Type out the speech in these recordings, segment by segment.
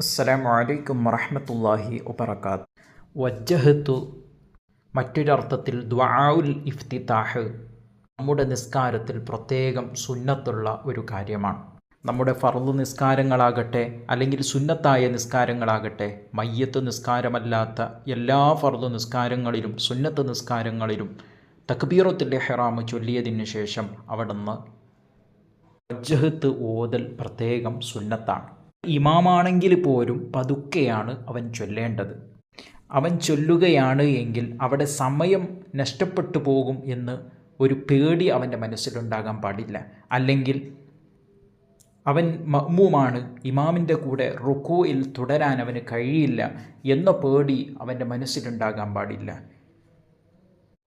അസ്സലാമു വലൈക്കും വറഹമത്തല്ലാഹി വബറകാത്ത് വജ്ജഹത്തു മറ്റൊരർത്ഥത്തിൽ ദ്വാഉൽ ഇഫ്തിതാഹ് നമ്മുടെ നിസ്കാരത്തിൽ പ്രത്യേകം സുന്നത്തുള്ള ഒരു കാര്യമാണ്. നമ്മുടെ ഫർദ് നിസ്കാരങ്ങളാകട്ടെ അല്ലെങ്കിൽ സുന്നത്തായ നിസ്കാരങ്ങളാകട്ടെ മയ്യത്ത് നിസ്കാരമല്ലാത്ത എല്ലാ ഫർദ് നിസ്കാരങ്ങളിലും സുന്നത്ത് നിസ്കാരങ്ങളിലും തക്ബീറത്തിന്റെ ഹെറാമ് ചൊല്ലിയതിന് ശേഷം അവിടുന്ന് വജ്ജഹത്ത് ഓതൽ പ്രത്യേകം സുന്നത്താണ്. ഇമാമാണെങ്കിൽ പോലും പതുക്കെയാണ് അവൻ ചൊല്ലേണ്ടത്. അവൻ ചൊല്ലുകയാണ് എങ്കിൽ അവിടെ സമയം നഷ്ടപ്പെട്ടു പോകും എന്ന് ഒരു പേടി അവന്റെ മനസ്സിലുണ്ടാകാൻ പാടില്ല. അല്ലെങ്കിൽ അവൻ മഅ്മൂമാണ് ഇമാമിന്റെ കൂടെ റുക്കോയിൽ തുടരാൻ അവന് കഴിയില്ല എന്ന പേടി അവന്റെ മനസ്സിലുണ്ടാകാൻ പാടില്ല.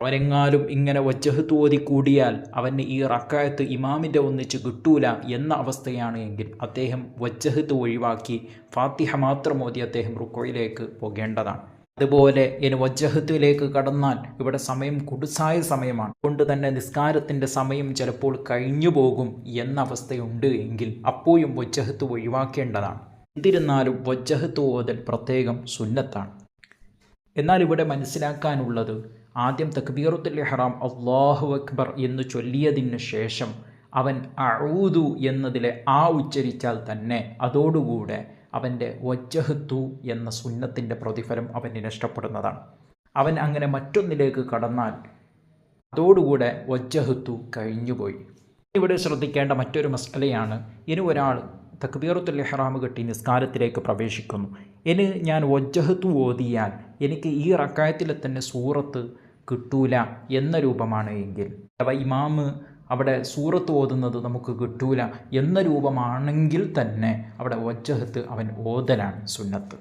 അവനെങ്ങാലും ഇങ്ങനെ വജ്ജഹത്ത് ഓതി കൂടിയാൽ അവന് ഈ റക്കായത്ത് ഇമാമിന്റെ ഒന്നിച്ച് കിട്ടൂല എന്ന അവസ്ഥയാണ് എങ്കിൽ അദ്ദേഹം വജ്ജഹത്ത് ഒഴിവാക്കി ഫാത്തിഹ മാത്രം ഓതി അദ്ദേഹം റുക്കോയിലേക്ക് പോകേണ്ടതാണ്. അതുപോലെ ഇനി വജ്ജഹത്തിലേക്ക് കടന്നാൽ ഇവിടെ സമയം കുടുസായ സമയമാണ്. കൊണ്ട് തന്നെ നിസ്കാരത്തിന്റെ സമയം ചിലപ്പോൾ കഴിഞ്ഞു പോകും എന്ന അവസ്ഥയുണ്ട് എങ്കിൽ അപ്പോഴും വജ്ജഹത്ത് ഒഴിവാക്കേണ്ടതാണ്. എന്നിരുന്നാലും വജ്ജഹത്ത് ഓതൽ പ്രത്യേകം സുന്നത്താണ്. എന്നാൽ ഇവിടെ മനസ്സിലാക്കാനുള്ളത് ആദ്യം തക്ബീറുത്തുൽ ഇഹ്റാം അള്ളാഹു അക്ബർ എന്ന് ചൊല്ലിയതിന് ശേഷം അവൻ അഴൂതു എന്നതിലെ ആ ഉച്ചരിച്ചാൽ തന്നെ അതോടുകൂടെ അവന്റെ വജ്ജഹത്തു എന്ന സുന്നത്തിന്റെ പ്രതിഫലം അവന് നഷ്ടപ്പെടുന്നതാണ്. അവൻ അങ്ങനെ മറ്റൊന്നിലേക്ക് കടന്നാൽ അതോടുകൂടെ വജ്ജഹത്തു കഴിഞ്ഞുപോയി. ഇവിടെ ശ്രദ്ധിക്കേണ്ട മറ്റൊരു മസ്കലയാണ് ഇനി ഒരാൾ തക്ബീറത്തുൽ ഇഹ്റാം കെട്ടി നിസ്കാരത്തിലേക്ക് പ്രവേശിക്കുന്നു. ഇനി ഞാൻ വജ്ജഹത്തു ഓതിയാൽ എനിക്ക് ഈ റക്കായത്തിലെ തന്നെ സൂറത്ത് കിട്ടൂല എന്ന രൂപമാണ് എങ്കിൽ. അഥവാ ഇമാമ് അവിടെ സൂറത്ത് ഓതുന്നത് നമുക്ക് കിട്ടൂല എന്ന രൂപമാണെങ്കിൽ തന്നെ അവിടെ ഒജഹത്ത് അവൻ ഓതലാണ് സുന്നത്ത്.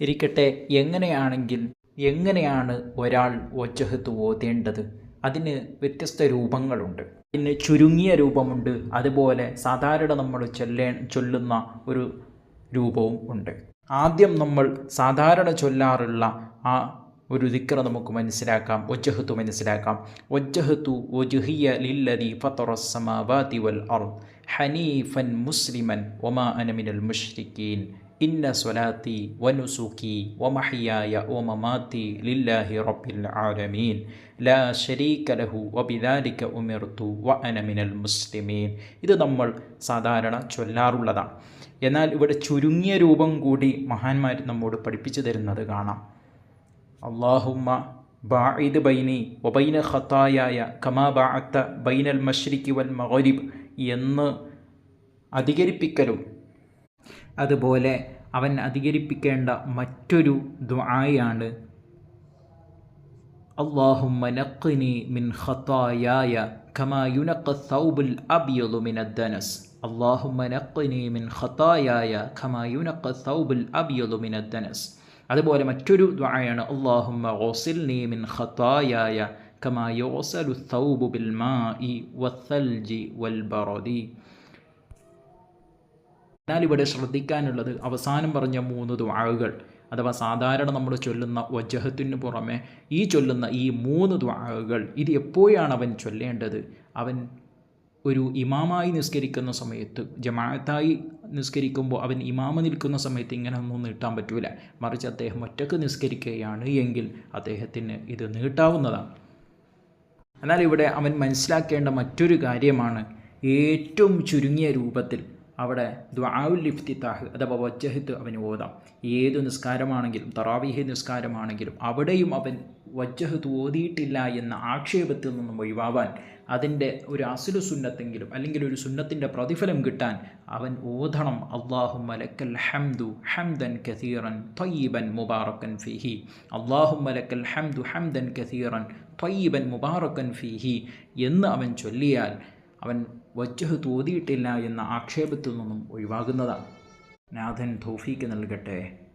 ഇരിക്കട്ടെ എങ്ങനെയാണെങ്കിൽ എങ്ങനെയാണ് ഒരാൾ ഒജഹത്ത് ഓതേണ്ടത്? അതിന് വ്യത്യസ്ത രൂപങ്ങളുണ്ട്. പിന്നെ ചുരുങ്ങിയ രൂപമുണ്ട്. അതുപോലെ സാധാരണ നമ്മൾ ചൊല്ലേ ചൊല്ലുന്ന ഒരു രൂപവും ഉണ്ട്. ആദ്യം നമ്മൾ സാധാരണ ചൊല്ലാറുള്ള ആ ഒരു ദിക്ര നമുക്ക് മനസ്സിലാക്കാം. ഒജ്ജഹത്തു മനസ്സിലാക്കാം. ഒജ്ജഹത്തു ഒജുഹിയ ലില്ലതി ഫത്തറസ്സമാവാതി വൽ അർദ് ഹനീഫൻ മുസ്ലിമൻ ഒമാ അനമിനൽ മുഷ്രിക്കീൻ. ഇന്ന സ്വലാത്തി വനുസുക്കി വമഹിയായ ഒമമാത്തി ലില്ലാഹി റബ്ബിൽ ആലമീൻ. ലാ ഷരീക ലഹു വബിദാലിക ഉമിർത്തു വ അനമിനൽ മുസ്ലിമീൻ. ഇത് നമ്മൾ സാധാരണ ചൊല്ലാറുള്ളതാണ്. എന്നാൽ ഇവിടെ ചുരുങ്ങിയ രൂപം കൂടി മഹാന്മാർ നമ്മോട് പഠിപ്പിച്ചു തരുന്നത് കാണാം. അള്ളാഹുമ്മ ബാഇദ് ബൈനി വബൈന ഖത്തായായ കമാ ബാഅത്ത ബൈനൽ മഷ്രിഖി വൽ മഗരിബ് എന്ന് അധികരിപ്പിക്കലും അതുപോലെ അവൻ അധികരിപ്പിക്കേണ്ട മറ്റൊരു ദ്വായാണ് മിൻ കമാ അബിയദു മിൻ കമാ അബിയദു അതുപോലെ മറ്റൊരു ദ്വായാണ് അള്ളാഹുമ്മ ഗോസിൽനി മിൻ ഖത്തായായ കമാ യോസലു സൗബു ബിൽ വൽ എന്നാൽ ഇവിടെ ശ്രദ്ധിക്കാനുള്ളത് അവസാനം പറഞ്ഞ മൂന്ന് ദ്വാകൾ അഥവാ സാധാരണ നമ്മൾ ചൊല്ലുന്ന വജഹത്തിന് പുറമെ ഈ ചൊല്ലുന്ന ഈ മൂന്ന് ദ്വാകൾ ഇത് എപ്പോഴാണ് അവൻ ചൊല്ലേണ്ടത്? അവൻ ഒരു ഇമാമായി നിസ്കരിക്കുന്ന സമയത്ത് ജമാഅത്തായി നിസ്കരിക്കുമ്പോൾ അവൻ ഇമാമ നിൽക്കുന്ന സമയത്ത് ഇങ്ങനെ ഒന്നും നീട്ടാൻ പറ്റൂല. മറിച്ച് അദ്ദേഹം ഒറ്റയ്ക്ക് നിസ്കരിക്കുകയാണ് എങ്കിൽ അദ്ദേഹത്തിന് ഇത് നീട്ടാവുന്നതാണ്. എന്നാൽ ഇവിടെ അവൻ മനസ്സിലാക്കേണ്ട മറ്റൊരു കാര്യമാണ് ഏറ്റവും ചുരുങ്ങിയ രൂപത്തിൽ അവിടെ ദ്വാഉൽ ഇഫ്തിത്താഹ് അഥവാ വജ്ജഹത്ത് അവന് ഓതാം. ഏത് നിസ്കാരമാണെങ്കിലും തറാവിഹി നിസ്കാരമാണെങ്കിലും അവിടെയും അവൻ വജ്ജഹത്ത് ഓതിയിട്ടില്ല എന്ന ആക്ഷേപത്തിൽ നിന്നും ഒഴിവാവാൻ അതിന്റെ ഒരു അസുല സുന്നത്തെങ്കിലും അല്ലെങ്കിൽ ഒരു സുന്നത്തിന്റെ പ്രതിഫലം കിട്ടാൻ അവൻ ഓതണം. അള്ളാഹു മലക്കൽ ഹംദു ഹംദൻ കസീറൻ ത്വയ്യിബൻ മുബാറക്കൻ ഫിഹി. അള്ളാഹു മലക്കൽ ഹംദു ഹംദൻ കസീറൻ ത്വയ്യിബൻ മുബാറക്കൻ ഫിഹി എന്ന് അവൻ ചൊല്ലിയാൽ അവൻ വജ്ജഹ് തോതിയിട്ടില്ല എന്ന ആക്ഷേപത്തിൽ നിന്നും ഒഴിവാകുന്നതാണ്. നാഥൻ ധോഫിക്ക് നൽകട്ടെ.